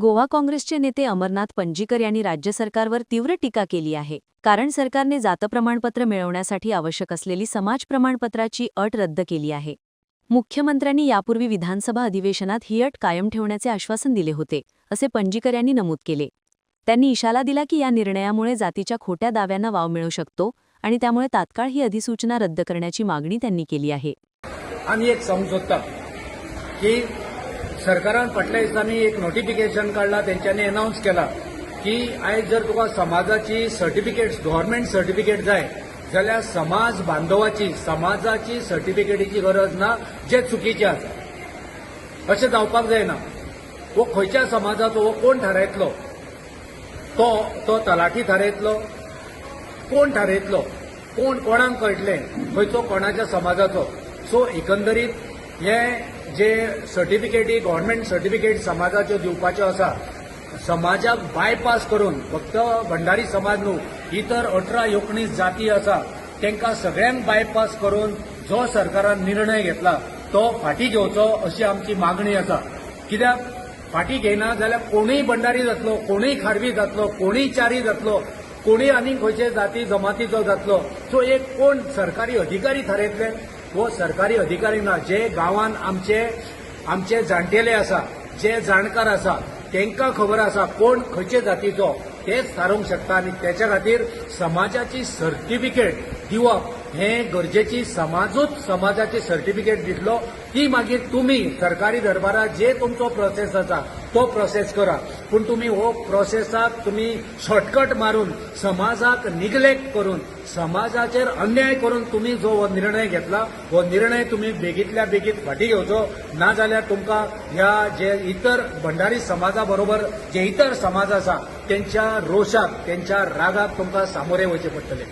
गोवा काँग्रेसचे नेते अमरनाथ पणजीकर यांनी राज्य सरकारवर तीव्र टीका केली आहे. कारण सरकारने जात प्रमाणपत्र मिळवण्यासाठी आवश्यक असलेली समाज प्रमाणपत्राची अट रद्द केली आहे. मुख्यमंत्र्यांनी यापूर्वी विधानसभा अधिवेशनात ही अट कायम ठेवण्याचे आश्वासन दिले होते असे पंजीकर यांनी नमूद केले. त्यांनी इशारा दिला की या निर्णयामुळे जातीच्या खोट्या दाव्यांना वाव मिळू शकतो आणि त्यामुळे तात्काळ ही अधिसूचना रद्द करण्याची मागणी त्यांनी केली आहे. आम्ही एक सांगूंक की सरकारान फाटल्या दिसांनी एक नोटिफिकेशन काडला तेंच्यांनी अनाऊन्स केला की आयज जर तुका समाजाची सर्टिफिकेट गव्हर्मेंट सर्टिफिकेट जाय जाल्यार समाज बांधवाची समाजाची सर्टिफिकेटीची गरज ना जे चुकीचे आसा. अशें जावपाक जायना. वो खंयच्या समाजाचो वो कोण थारायतलो? तो तो तलाठी थारायतलो. कोण थारयतलो? कोण कोणाक कळटलें? खंयचो कोणाच्या समाजाचो? सो एकंदरीत हे जे सर्टिफिकेटी गव्हर्मेंट सर्टिफिकेट समाजाच्यो दिवपाच्यो आसा समाजाक बायपास करून फक्त भंडारी समाज न्हू इतर अठरा एकोणीस जाती आसा तांकां सगळ्यांक बायपास करून जो सरकारान निर्णय घेतला तो फाटी घेवचो अशी आमची मागणी आसा कित्याक? फाटी घेयना जाल्यार कोणूय भंडारी जातलो कोणूय खारवी जातलो कोणूय चारी जातलो कोणूय आनी खंयचे जाती जमातीचो जातलो. सो एक कोण सरकारी अधिकारी थारयतले वो सरकारी अधिकारी ना जे गांवांत आमचे आमचे जाणटेले आसा जे जाणकार आसा तांकां खबर आसा कोण खंयचे जातीचो तेच थारोवंक शकता आनी त्याच्या खातीर समाजाची सर्टिफिकेट दिवप हें गरजेची समाजूच समाजाचे सर्टिफिकेट दितलो ती मागीर तुमी सरकारी दरबारात जे तुमचो प्रोसेस आसा तो प्रोसेस करा. पूण तुमी हो प्रोसेसाक तुमी शॉर्टकट मारून समाजाक निग्लेक्ट करून समाजाचेर अन्याय करून तुमी जो हो निर्णय घेतला हो निर्णय तुमी बेगीतल्या बेगीत फाटीं घेवचो. नाजाल्यार तुमकां ह्या जे इतर भंडारी समाजा बरोबर जे इतर समाज आसा त्यांच्या रोशाक त्यांच्या रागाक तुमकां सामोरे वयचे पडटले.